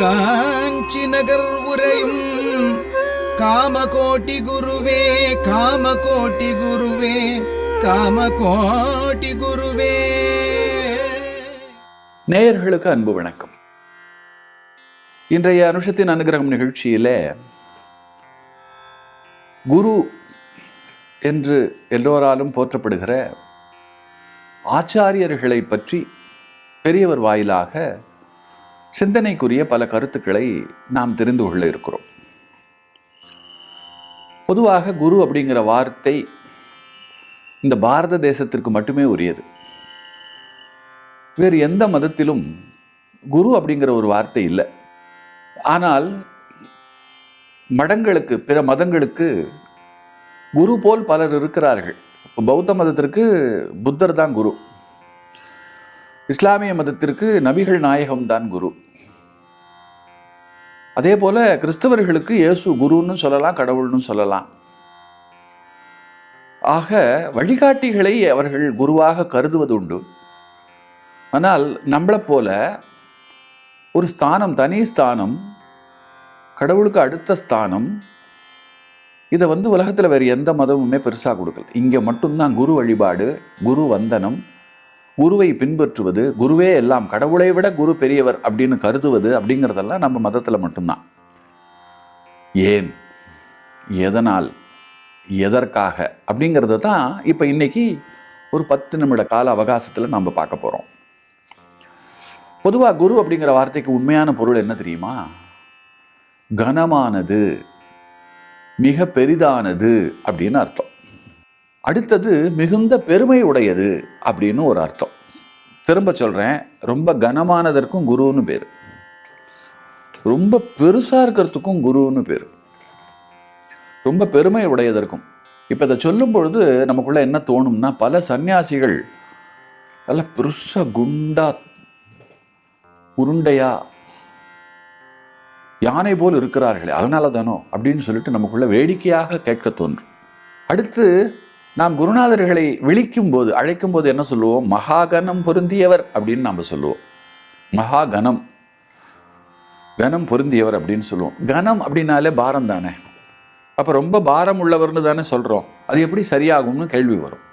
காஞ்சி நகர் உரையும் காமகோட்டி குருவே காமகோட்டி குருவே காமகோட்டி குருவே. நேயர்களுக்கு அன்பு வணக்கம். இன்றைய அனுஷத்தின் அனுகிரகம் நிகழ்ச்சியிலே குரு என்று எல்லோராலும் போற்றப்படுகிற ஆச்சாரியர்களை பற்றி பெரியவர் வாயிலாக சிந்தனைக்குரிய பல கருத்துக்களை நாம் தெரிந்து கொள்ள இருக்கிறோம். பொதுவாக குரு அப்படிங்கிற வார்த்தை இந்த பாரத தேசத்திற்கு மட்டுமே உரியது. வேறு எந்த மதத்திலும் குரு அப்படிங்கிற ஒரு வார்த்தை இல்லை. ஆனால் மடங்களுக்கு பிற மதங்களுக்கு குரு போல் பலர் இருக்கிறார்கள். இப்போ பௌத்த மதத்திற்கு புத்தர் தான் குரு. இஸ்லாமிய மதத்திற்கு நபிகள் நாயகம் தான் குரு. அதே போல கிறிஸ்தவர்களுக்கு இயேசு குருன்னு சொல்லலாம் கடவுள்னு சொல்லலாம். ஆக வழிகாட்டிகளை அவர்கள் குருவாக கருதுவது உண்டு. ஆனால் நம்மளை போல ஒரு ஸ்தானம் தனி ஸ்தானம் கடவுளுக்கு அடுத்த ஸ்தானம் இதை வந்து உலகத்தில் வேறு எந்த மதமுமே பெருசாக கொடுக்கல. இங்கே மட்டும்தான் குரு வழிபாடு குரு வந்தனம் குருவை பின்பற்றுவது குருவே எல்லாம் கடவுளை விட குரு பெரியவர் அப்படின்னு கருதுவது அப்படிங்கிறதெல்லாம் நம்ம மதத்தில் மட்டும்தான். ஏன்? எதனால்? எதற்காக? அப்படிங்கிறது தான் இப்போ இன்னைக்கு ஒரு பத்து நிமிட கால அவகாசத்தில் நம்ம பார்க்க போகிறோம் பொதுவாக குரு அப்படிங்கிற வார்த்தைக்கு உண்மையான பொருள் என்ன தெரியுமா? கனமானது மிக பெரிதானது அப்படின்னு அர்த்தம். அடுத்தது மிகுந்த பெருமை உடையது அப்படின்னு ஒரு அர்த்தம். திரும்ப சொல்கிறேன் ரொம்ப கனமானதற்கும் குருன்னு பேர். ரொம்ப பெருசாக இருக்கிறதுக்கும் குருன்னு பேர். ரொம்ப பெருமை உடையதற்கும். இப்போ இதை சொல்லும் பொழுது நமக்குள்ள என்ன தோணும்னா பல சன்னியாசிகள் நல்ல பெருசாக குண்டா உருண்டையா யானை போல் இருக்கிறார்களே அதனால தானோ அப்படின்னு சொல்லிட்டு நமக்குள்ள வேடிக்கையாக கேட்க தோன்றும். அடுத்து நாம் குருநாதர்களை விழிக்கும் போது அழைக்கும் போது என்ன சொல்லுவோம்? மகாகணம் பொருந்தியவர் அப்படின்னு நாம் சொல்லுவோம். மகாகணம். கணம் பொருந்தியவர் அப்படின்னு சொல்லுவோம். கணம் அப்படின்னாலே பாரம் தானே. அப்போ ரொம்ப பாரம் உள்ளவர்னு தானே சொல்கிறோம் அது எப்படி சரியாகும்னு கேள்வி வரும்.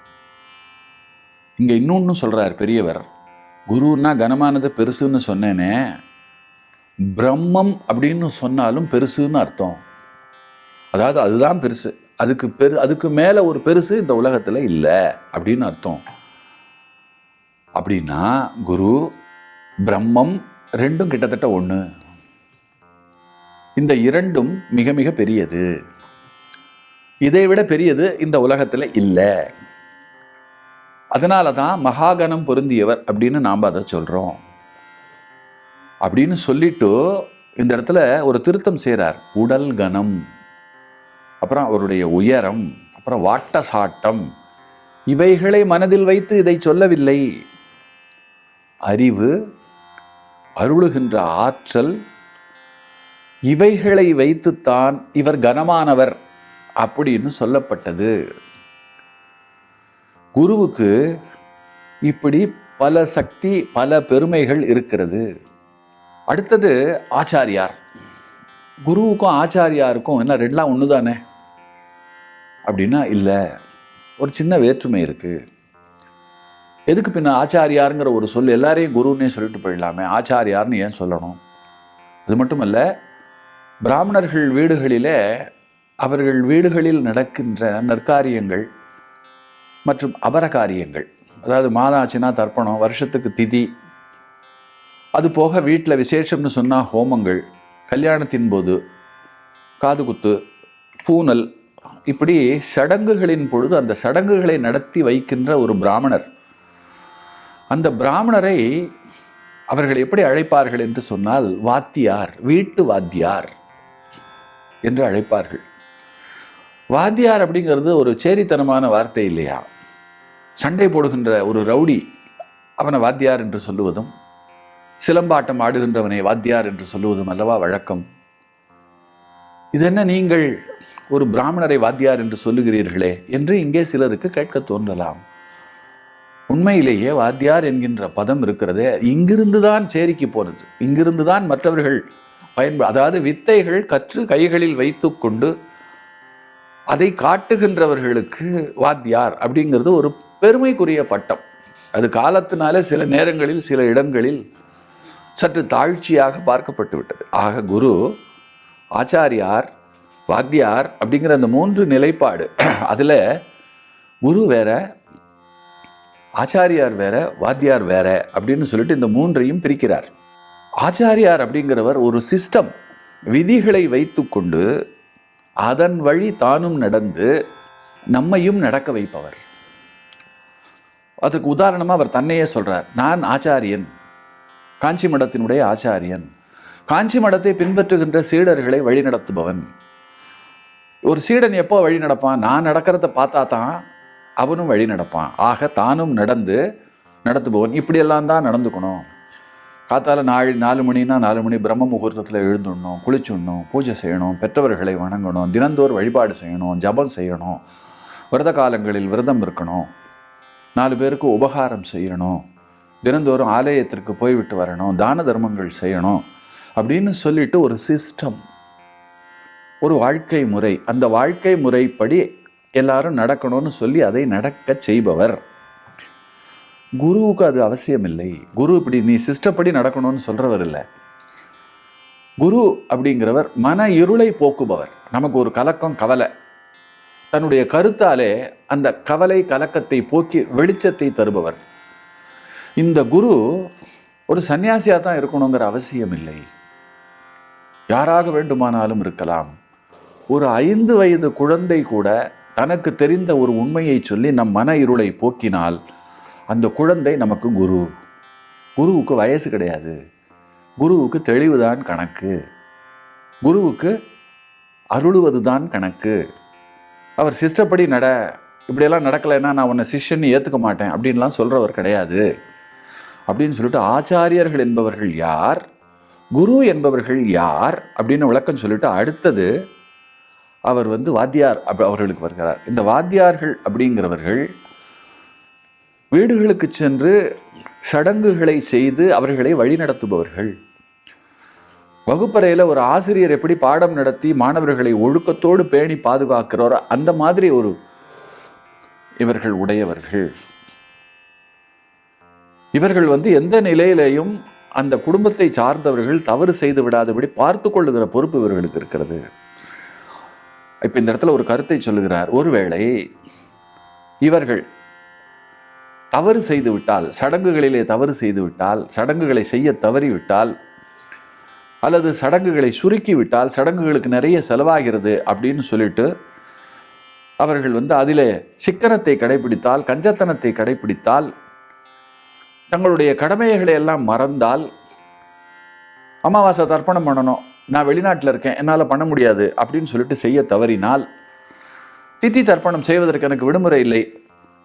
இங்கே இன்னொன்று சொல்கிறார் பெரியவர். குருன்னா கனமானது பெருசுன்னு சொன்னேனே. பிரம்மம் அப்படின்னு சொன்னாலும் பெருசுன்னு அர்த்தம். அதாவது அதுதான் பெருசு. அதுக்கு பெரு அதுக்கு மேலே ஒரு பெருசு இந்த உலகத்தில் இல்லை அப்படின்னு அர்த்தம். அப்படின்னா குரு பிரம்மம் ரெண்டும் கிட்டத்தட்ட ஒன்று இந்த இரண்டும் மிக மிக பெரியது. இதை விட பெரியது இந்த உலகத்தில் இல்லை. அதனால தான் மகாகணம் பொருந்தியவர் அப்படின்னு நாம் அதை சொல்கிறோம் அப்படின்னு சொல்லிட்டு இந்த இடத்துல ஒரு திருத்தம் செய்கிறார் உடல் கணம். அப்புறம் அவருடைய உயரம் அப்புறம் வாட்ட சாட்டம் இவைகளை மனதில் வைத்து இதை சொல்லவில்லை. அறிவு அருளுகின்ற ஆற்றல் இவைகளை வைத்துத்தான் இவர் கனமானவர் அப்படின்னு சொல்லப்பட்டது. குருவுக்கு இப்படி பல சக்தி பல பெருமைகள் இருக்கிறது. அடுத்தது ஆச்சாரியார். குருவுக்கும் ஆச்சாரியாருக்கும் என்ன ரெண்டெலாம் ஒன்று தானே அப்படின்னா இல்லை ஒரு சின்ன வேற்றுமை இருக்குது எதுக்கு பின்ன ஆச்சாரியாருங்கிற ஒரு சொல் எல்லாரையும் குருன்னே சொல்லிட்டு போயிடலாமே. ஆச்சாரியார்னு ஏன் சொல்லணும்? அது மட்டுமல்ல பிராமணர்கள் வீடுகளிலே அவர்கள் வீடுகளில் நடக்கின்ற நற்காரியங்கள் மற்றும் அபரகாரியங்கள் அதாவது மாதாச்சுனா தர்ப்பணம் வருஷத்துக்கு திதி அது போக வீட்டில் விசேஷம்னு சொன்னால் ஹோமங்கள் கல்யாணத்தின் போது காதுகுத்து பூனல் இப்படி சடங்குகளின் பொழுது அந்த சடங்குகளை நடத்தி வைக்கின்ற ஒரு பிராமணர். அந்த பிராமணரை அவர்கள் எப்படி அழைப்பார்கள் என்று சொன்னால் வாத்தியார் வீட்டு வாத்தியார் என்று அழைப்பார்கள். வாத்தியார் அப்படிங்கிறது ஒரு சேரித்தனமான வார்த்தை இல்லையா? சண்டை போடுகின்ற ஒரு ரவுடி அவனை வாத்தியார் என்று சொல்லுவதும் சிலம்பாட்டம் ஆடுகின்றவனை வாத்தியார் என்று சொல்லுவதும் அல்லவா வழக்கம்? இது என்ன நீங்கள் ஒரு பிராமணரை வாத்தியார் என்று சொல்லுகிறீர்களே என்று இங்கே சிலருக்கு கேட்க தோன்றலாம். உண்மையிலேயே வாத்தியார் என்கின்ற பதம் இருக்கிறதே இங்கிருந்து தான் சேரிக்கு போனது. இங்கிருந்து தான் மற்றவர்கள் பயன்ப அதாவது வித்தைகள் கற்று கைகளில் வைத்து கொண்டு அதை காட்டுகின்றவர்களுக்கு வாத்தியார் அப்படிங்கிறது ஒரு பெருமைக்குரிய பட்டம். அது காலத்தினால சில நேரங்களில் சில இடங்களில் சற்று தாழ்ச்சியாக பார்க்கப்பட்டு விட்டது ஆக குரு ஆச்சாரியார் வாத்தியார் அப்படிங்கிற அந்த மூன்று நிலைப்பாடு. அதில் குரு வேற ஆச்சாரியார் வேற வாத்தியார் வேற அப்படின்னு சொல்லிட்டு இந்த மூன்றையும் பிரிக்கிறார். ஆச்சாரியார் அப்படிங்கிறவர் ஒரு சிஸ்டம் விதிகளை வைத்துக்கொண்டு அதன் வழி தானும் நடந்து நம்மையும் நடக்க வைப்பவர். அதுக்கு உதாரணமாக அவர் தன்னையே சொல்கிறார் நான் ஆச்சாரியன் காஞ்சி மடத்தினுடைய ஆச்சாரியன். காஞ்சி மடத்தை பின்பற்றுகின்ற சீடர்களை வழிநடத்துபவன். ஒரு சீடன் எப்போ வழி நடப்பான்? நான் நடக்கிறத பார்த்தா தான் அவனும் வழி நடப்பான். ஆக தானும் நடந்து நடத்துபவன் இப்படியெல்லாம் தான் நடந்துக்கணும். காத்தால நாலு நாலு மணினா நாலு மணி பிரம்ம முகூர்த்தத்தில் எழுந்துடணும் குளிச்சுடணும் பூஜை செய்யணும் பெற்றவர்களை வணங்கணும் தினந்தோறும் வழிபாடு செய்யணும் ஜபம் செய்யணும். விரத காலங்களில் விரதம் இருக்கணும். நாலு பேருக்கு உபகாரம் செய்யணும். தினந்தோறும் ஆலயத்திற்கு போய்விட்டு வரணும். தான தர்மங்கள் செய்யணும் அப்படின்னு சொல்லிட்டு ஒரு சிஸ்டம் ஒரு வாழ்க்கை முறை. அந்த வாழ்க்கை முறைப்படி எல்லாரும் நடக்கணும்னு சொல்லி அதை நடக்க செய்பவர். குருவுக்கு அது அவசியம் இல்லை குரு இப்படி நீ சிஸ்டப்படி நடக்கணும்னு சொல்றவர் இல்லை. குரு அப்படிங்கிறவர் மன இருளை போக்குபவர். நமக்கு ஒரு கலக்கம் கவலை. தன்னுடைய கருத்தாலே அந்த கவலை கலக்கத்தை போக்கி வெளிச்சத்தை தருபவர். இந்த குரு ஒரு சன்னியாசியாக தான் இருக்கணுங்கிற அவசியம் இல்லை யாராக வேண்டுமானாலும் இருக்கலாம். ஒரு ஐந்து வயது குழந்தை கூட தனக்கு தெரிந்த ஒரு உண்மையை சொல்லி நம் மன இருளை போக்கினால் அந்த குழந்தை நமக்கு குரு. குருவுக்கு வயசு கிடையாது. குருவுக்கு தெளிவுதான் கணக்கு. குருவுக்கு அருளுவது தான் கணக்கு. அவர் சிஸ்டப்படி நட இப்படியெல்லாம் நடக்கலைன்னா நான் உன்னை சிஷ்யன்னு ஏற்றுக்க மாட்டேன் அப்படின்லாம் சொல்கிறவர் கிடையாது. அப்படின்னு சொல்லிட்டு ஆச்சாரியர்கள் என்பவர்கள் யார்? குரு என்பவர்கள் யார்? அப்படின்னு விளக்கம் சொல்லிட்டு அடுத்தது அவர் வந்து வாத்தியார் அப்ப அவர்களுக்கு வருகிறார். இந்த வாத்தியார்கள் அப்படிங்கிறவர்கள் வீடுகளுக்கு சென்று சடங்குகளை செய்து அவர்களை வழிநடத்துபவர்கள் வகுப்பறையில் ஒரு ஆசிரியர் எப்படி பாடம் நடத்தி மாணவர்களை ஒழுக்கத்தோடு பேணி பாதுகாக்கிறாரோ அந்த மாதிரி ஒரு இவர்கள் உடையவர்கள். இவர்கள் வந்து எந்த நிலையிலையும் அந்த குடும்பத்தை சார்ந்தவர்கள் தவறு செய்து விடாதபடி பார்த்து கொள்ளுகிற பொறுப்பு இவர்களுக்கு இருக்கிறது. இப்போ இந்த இடத்துல ஒரு கருத்தை சொல்லுகிறார். ஒருவேளை இவர்கள் தவறு செய்துவிட்டால் சடங்குகளிலே தவறு செய்துவிட்டால் சடங்குகளை செய்ய தவறிவிட்டால் அல்லது சடங்குகளை சுருக்கிவிட்டால் சடங்குகளுக்கு நிறைய செலவாகிறது அப்படின்னு சொல்லிட்டு அவர்கள் வந்து அதிலே சிக்கனத்தை கடைபிடித்தால் கஞ்சத்தனத்தை கடைபிடித்தால் தங்களுடைய கடமைகளை எல்லாம் மறந்தால் அமாவாசை தர்ப்பணம் பண்ணணும். நான் வெளிநாட்டில் இருக்கேன் என்னால் பண்ண முடியாது அப்படின்னு சொல்லிட்டு செய்ய தவறினால் தித்தி தர்ப்பணம் செய்வதற்கு எனக்கு விடுமுறை இல்லை.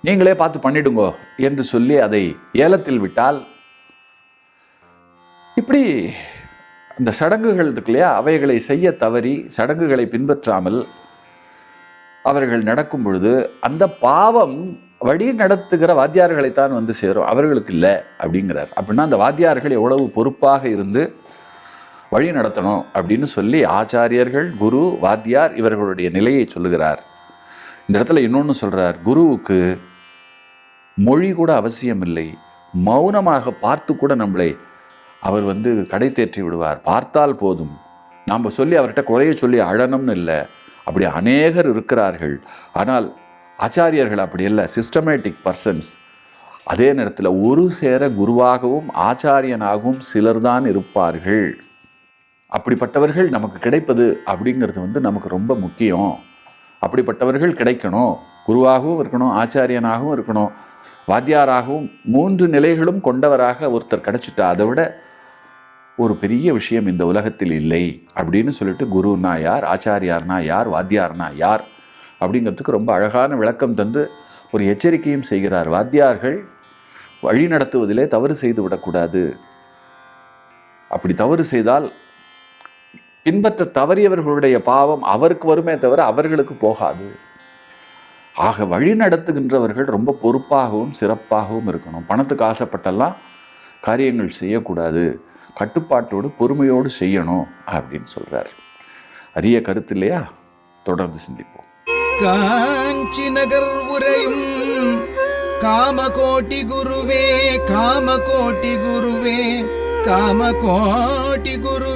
நீங்களே பார்த்து பண்ணிடுங்கோ என்று சொல்லி அதை ஏலத்தில் விட்டால் இப்படி அந்த சடங்குகள் இருக்கு இல்லையா அவைகளை செய்ய தவறி சடங்குகளை பின்பற்றாமல் அவர்கள் நடக்கும் பொழுது அந்த பாவம் வழி நடத்துகிற வாத்தியார்களைத்தான் வந்து சேரும். அவர்களுக்கு இல்லை அப்படிங்கிறார். அப்படின்னா அந்த வாத்தியார்கள் எவ்வளவு பொறுப்பாக இருந்து வழி நடத்தணும் அப்படின்னு சொல்லி ஆச்சாரியர்கள் குரு வாத்தியார் இவர்களுடைய நிலையை சொல்லுகிறார். இந்த இடத்துல இன்னொன்று சொல்கிறார் குருவுக்கு மொழி கூட அவசியம் இல்லை மௌனமாக பார்த்து கூட நம்மளை அவர் வந்து கடை தேற்றி விடுவார். பார்த்தால் போதும். நாம் சொல்லி அவர்கிட்ட குறைய சொல்லி அழணும்னு இல்லை. அப்படி அநேகர் இருக்கிறார்கள். ஆனால் ஆச்சாரியர்கள் அப்படி இல்லை சிஸ்டமேட்டிக் பர்சன்ஸ் அதே நேரத்தில் ஒரு சேர குருவாகவும் ஆச்சாரியனாகவும் சிலர்தான் இருப்பார்கள். அப்படிப்பட்டவர்கள் நமக்கு கிடைப்பது அப்படிங்கிறது வந்து நமக்கு ரொம்ப முக்கியம். அப்படிப்பட்டவர்கள் கிடைக்கணும். குருவாகவும் இருக்கணும் ஆச்சாரியனாகவும் இருக்கணும். வாத்தியாராகவும் மூன்று நிலைகளும் கொண்டவராக ஒருத்தர் கிடைச்சிட்டா அதை விட ஒரு பெரிய விஷயம் இந்த உலகத்தில் இல்லை அப்படின்னு சொல்லிட்டு குருனா யார் ஆச்சாரியார்னா யார் வாத்தியார்னா யார் அப்படிங்கிறதுக்கு ரொம்ப அழகான விளக்கம் தந்து ஒரு எச்சரிக்கையும் செய்கிறார். வாத்தியார்கள் வழி நடத்துவதிலே தவறு செய்து விடக்கூடாது. அப்படி தவறு செய்தால் பின்பற்ற தவறியவர்களுடைய பாவம் அவருக்கு வருமே தவிர அவர்களுக்கு போகாது. ஆக வழி நடத்துகின்றவர்கள் ரொம்ப பொறுப்பாகவும் சிறப்பாகவும் இருக்கணும். பணத்துக்கு ஆசைப்பட்டெல்லாம் காரியங்கள் செய்யக்கூடாது. கட்டுப்பாட்டோடு பொறுமையோடு செய்யணும் அப்படின்னு சொல்கிறார் அரிய கருத்து இல்லையா? தொடர்ந்து சிந்திப்போம். காஞ்சி நகர் உரையும் காமகோட்டி குருவே காமகோட்டி குருவே காமகோட்டி குரு